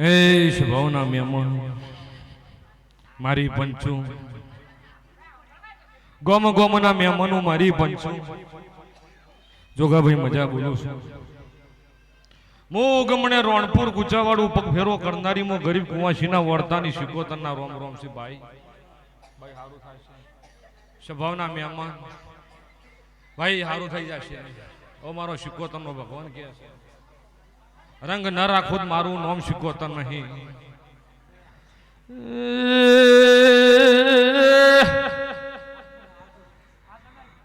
એ સ્વભાવના મહેમાન મારી પંચું. ગોમ ગોમના મહેમાનો મારી પંચું. જોગાભાઈ મજા બોલું છું. મો ગમણે રોણપુર ગુચાવાડું પગ ફેરો કરનારી મો ગરીબ કુવાસીના વર્તાની શિકોતરના રોમ રોમ છે ભાઈ. ભાઈ હારું થાય છે. સ્વભાવના મહેમાન ભાઈ હારું થઈ જશે. ઓ મારો શિકોતરનો ભગવાન કે છે. રંગ ન રાખો તો મારું નામ શીખવતા નહીં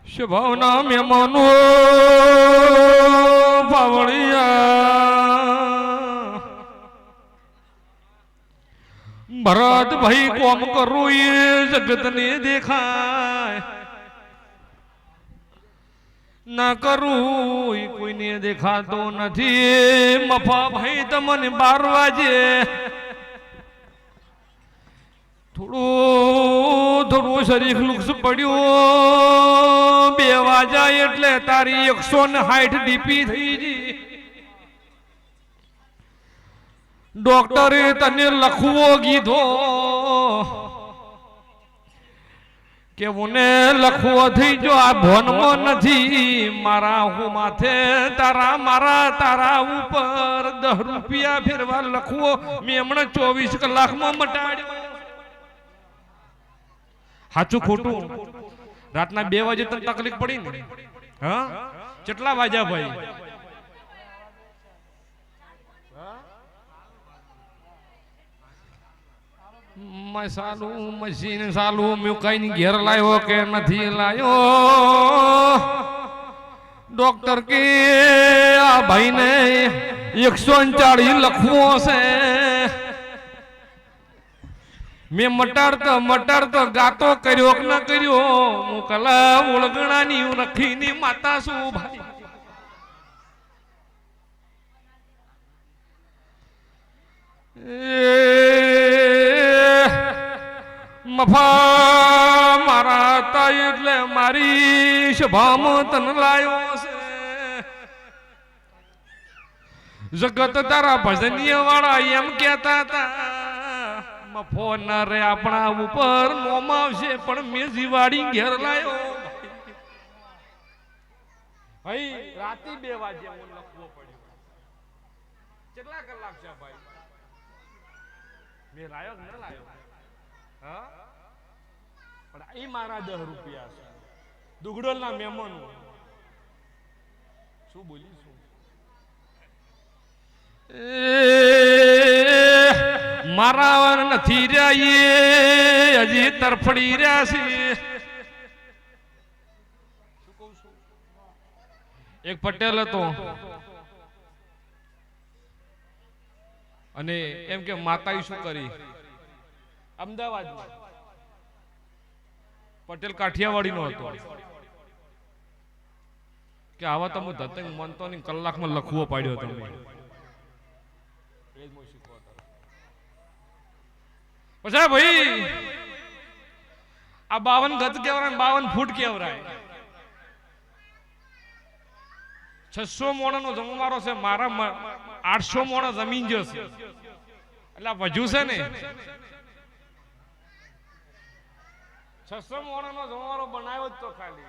સ્વભાવના મહેમાનો પાવળિયા ભરત ભાઈ કોમ કરું એ જગતને દેખાય. ના કરું કોઈને દેખાતો નથી. મફા ભાઈ તમને બાર વાજે. થોડું થોડું શરીર લુક્સ પડ્યું. બે વાજા એટલે તારી એકસો ને સાઠ ડીપી થઈ ગઈ. ડોક્ટરે તને લખવો કીધો. કે મને લખવો થઈ જો આ ભોનમાં નથી, મારા હું માથે તારા, મારા તારા ઉપર દસ રૂપિયા ફેરવા લખવો. મેં હમણાં ચોવીસ કલાકમાં મટાડ્યો. સાચું ખોટું? રાતના બે વાગે તને તકલીફ પડી ને? હા? કેટલા વાગ્યા ભાઈ? મેં સાલું મશીન સાલું મેં કઈ ઘેર લાવ્યો કે નથી લાવ્યો ડોક્ટર કે આ ભાઈને એકસો ચાળીસ લખવો છે મેં મટાડતો મટાડતો ગાતો કર્યો કે ન કર્યો? હું કલા ઓળગણાની રખીની માતા શું ભાઈ. એ મફા મારા તા એટલે મારી શભામ તન લાયો છે. જગત તારા ભજનીય વાળા એમ કેતા હતા, મફો ના રે આપણા ઉપર મોમ આવશે, પણ મેં જીવાડી ઘેર લાયો. ભાઈ, રાતે બે વાગે હું લખવો પડ્યો. કેટલા કલાક છે ભાઈ? મેં લાયો ન લાયો. હા? પણ એ મારા દહ રૂપિયા છે. દુગડોલના મહેમાનો. શું બોલી શું મારા નથી રહ્યા હજી તરફડી રહ્યા છું? એક પટેલ હતો. અને એમ કે માતાએ શું કરી? અમદાવાદ. પટેલ કાઠિયાવાડી નો હતો. કે આવા તો હું ધતંગ મનતો ની કલાકમાં લખવો પાડ્યો તમે. પછી ભાઈ, આ બાવન ગત કેવરાય બાવન ફૂટ કેવરાય છસો મોણા નો જમવારો છે, મારા આઠસો મોણા જમીન જશે. એટલે વધુ છે ને છસો જમવારો બનાવ્યો જ તો ખાલી.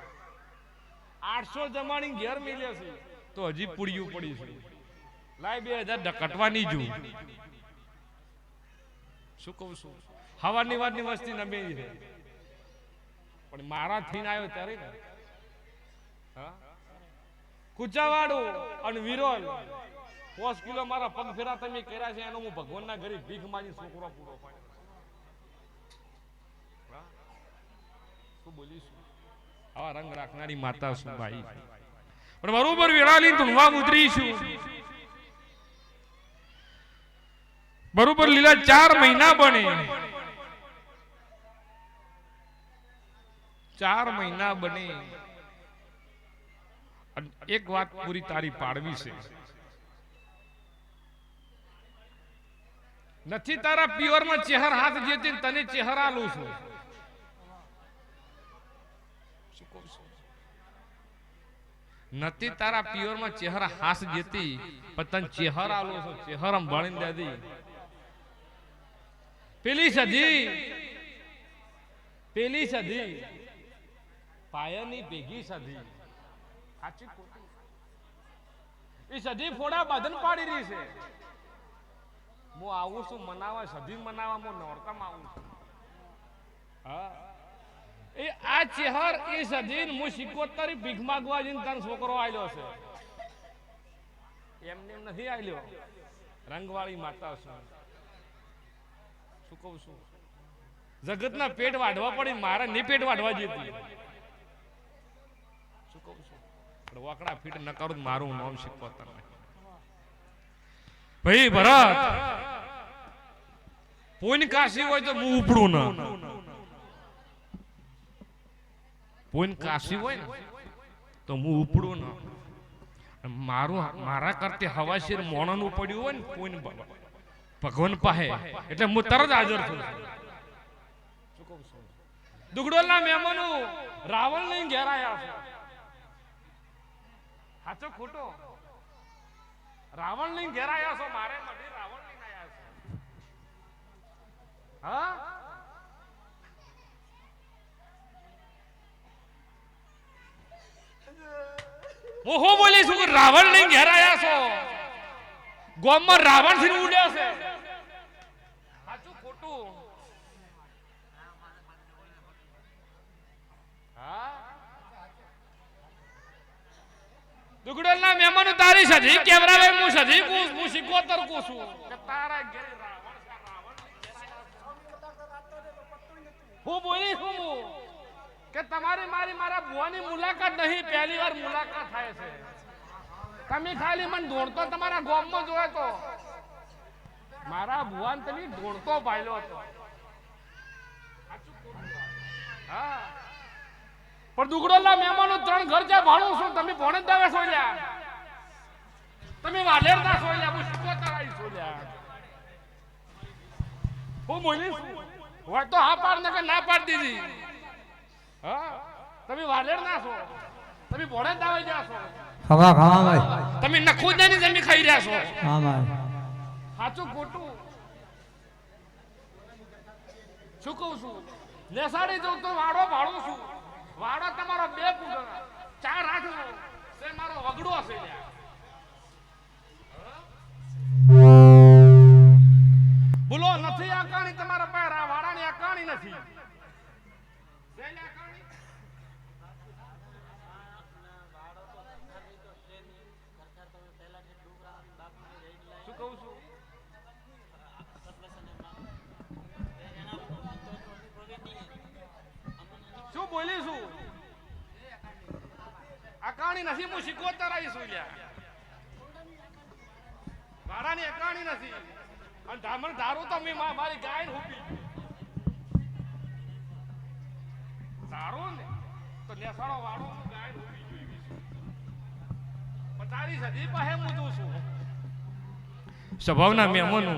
આઠસો જમાણી ઘેર મિલે છે. તો હજી પૂડ્યું પડી છે. લાય બે હજાર ડકટવાની જો. શું કહું છું? હવાની વાતની વસ્તી નમે પણ મારા થઈને આવ્યો ત્યારે ને. હા? કુચાવાડું અને વિરોલ. પોસ કિલો મારા પગ ફેરા તમે કર્યા છે એનો હું ભગવાનના ઘરે ભીખ માંગી છોકરો પૂરો પાડ્યો. આવા રંગ રાખનારી માતા શું પણ બરોબર વેળાલી ધૂણવા ઉતરીશું બરોબર લીલા ચાર મહિના બને. ચાર મહિના બને. એક વાત પૂરી તારી પાડવી છે. નથી તારા પિયરમાં ચહેર હાથ જે તને ચહેરા લઉં છું. શું? નથી તારા પિયરમાં ચહેરા હાસ જેતી, પણ તને ચહેરા લો છો ચહેરા ભણીને દાદી. પેલી સદી, પેલી સધી પાયાની ભેગી સધી સાચી? એ સદી ફોડા બદન પાડી રહી છે. હું આવું છું, મનાવા, સદી મનાવા, હું નોરતામાં આવું છું. હા. એ આ ચેહર એ સદીન હું સિકોતર ભીખ માગવા જઈને તારો છોકરો આવ્યો છે. એમને એમ નથી આવ્યો રંગવાળી માતા શું કહું છું? જગતના પેટ વાઢવા પડી, મારે ની પેટ વાઢવા જતી શું ફીટ ન કરું મારું નામ સિકોતર ભાઈ ભરત પોઈન કાશી હોય તો હું ઉપડું ના. પોઈન કાશી હોય ને, તો હું ઉપડું ના. મારું, મારા કરતે હવાશીર મોણાનું પડ્યું હોય ને કોઈને ભગવાન પાસે. એટલે હું તરત હાજર છું. દુગડોલના મહેમાનો, રાવણ લઈને ઘેર આયા છે. સાચો ખોટો. રાવણ લઈને ઘેર છો, મારે રાવણ લઈને આયા છો. હા? હું બોલી છું રાવણ લઈને ઘેર આવ્યા છો. ગોમમાં રાવણથી ઉડ્યા છે. સાચું ખોટું. હા? દુગડોલના મહેમાનો તારી સજી કેવરાવે હું સજી કુસ હું સિકોતર કુસું તારા ઘેર રાવણ. હું બોલી છું હું કે તમારી મારી મારા ભુવાની મુલાકાત નહીં, પહેલી વાર મુલાકાત થાય છે. તમે ખાલી મને દોડતો તમારા ગોમમાં જોયો તો. મારા ભુવાન તમે દોડતો પાડ્યો હતો. હા. પણ દુગડોલા મહેમાનો ત્રણ ઘર જાય ભાણું છું, તમે ભણે જ દાવે સોલ્યા તમે વાલેર ના સોલ્યા હું શીખો તરાઈ સોલ્યા હું બોલી હોય તો હા પાડ ને ના પાડ દીધી? હા? તમે વાલેર ના છો. તમે જ દાવે જ્યાં છો. ખમા ખમા ભાઈ. તમે નખુદાની જમી ખાઈ રહ્યા છો. હા ભાઈ. સાચું ખોટું? શું કહું છું? લેસાડી જઉં તો વાડો ભાડું છું. વાડો તમારો બે ફૂટ ચાર હાથ છે મારો વગડો હશે બોલો નથી આ કાણી તમારા પાસે વાડાની આ કાણી નથી છે લ્યા કહાણી? શું કહું છું શું બોલી છું આ કહાણી નથી હું આવીશું લ્યા વાડાની આ નથી. અને ધામણ ધારું તો મેં મારી ગાય હુપી. ધારું ને તો નેસાડો વાળો ગાય હુપી જોઈ પણ તારી સદી પાસે હું જોઉં છું. સ્વભાવના મહેમાનો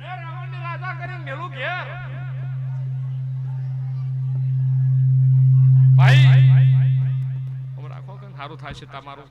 લે રાવણને રાજા કરીને મેલું ઘેર. સારું થાય છે તમારું.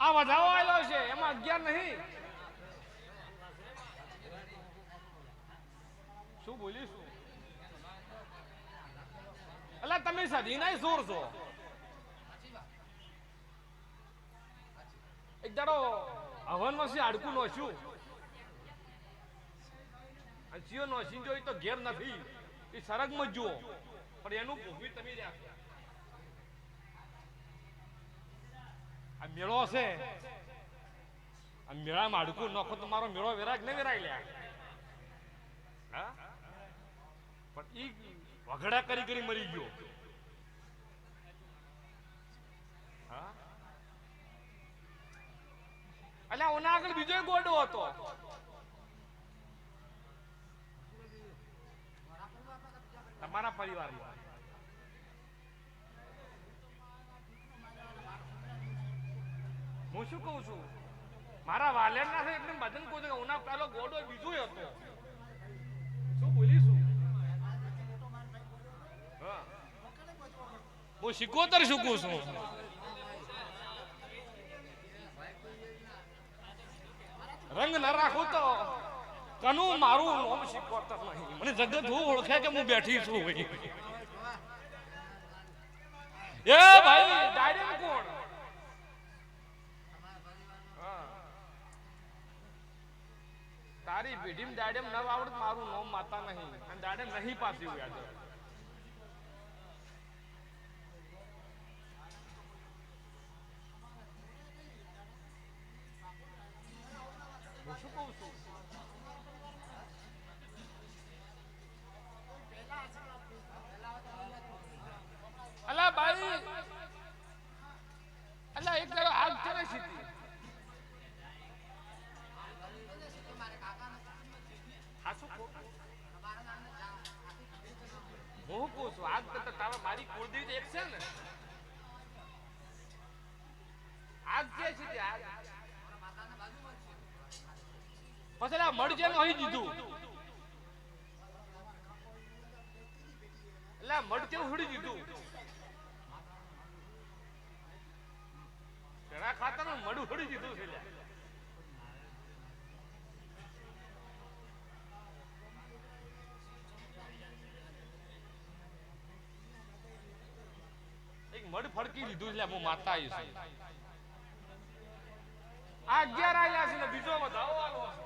આ વધારો આવેલો છે એમાં અગિયાર નહીં. બોલીશું. એટલે તમે સદીના સોર છો. એક દાડો હવન વસી હાડકું નોશ્યું અને ચિયો નોશી જોઈ તો ઘેર નથી. એ સરગમાં જુઓ. પણ એનું ભોગવી તમે રહ્યા આ મેળો છે આ મેળામાં હાડકું નોખો તો મારો મેળો વેરાગ ને વેરાય લ્યા? હા? પણ ઈ વઘડા કરી કરી મરી ગયો. હા? અલ્યા, ઓના આગળ બીજો ગોડો હતો. તમારા પરિવારમાં. હું શું કહું છું? મારા વાલેરના છે એટલે બદન કહું છું. ઉના પેલો ગોડો બીજો હતો. હું શીખોતર શીખું છું રંગ ન રાખું તો કનું મારું નામ શીખોતર નહીં મને જગત હું ઓળખે કે હું બેઠી છું ભાઈ એ ભાઈ ડાયરેક્ટ કોણ. તારી પેઢીમ દાડેમ ન આવડત મારું નામ માતા નહીં. અને દાડેમ નહીં પાછી યાદ હું શું કહું છું અલા એક જરા આગ ચરે છે? હું કહું છું આગ તો તારા મારી કુળદેવી એક છે ને આગ કે છે તે આગ પછી આ મરજે નો દીધું એટલે મરજે ઉડી દીધું ઘણા ખાતા નું મડું ઉડી દીધું છે મડ ફડકી લીધું એટલે હું માતા આવીશ આ અગિયાર આવ્યા છે બીજો વધાવો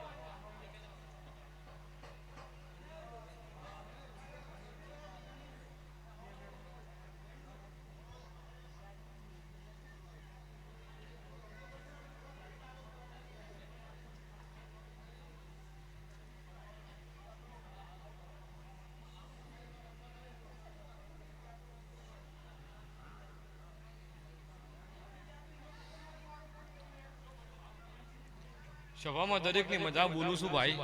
સભામાં દરેકની મજા બોલું છું ભાઈ.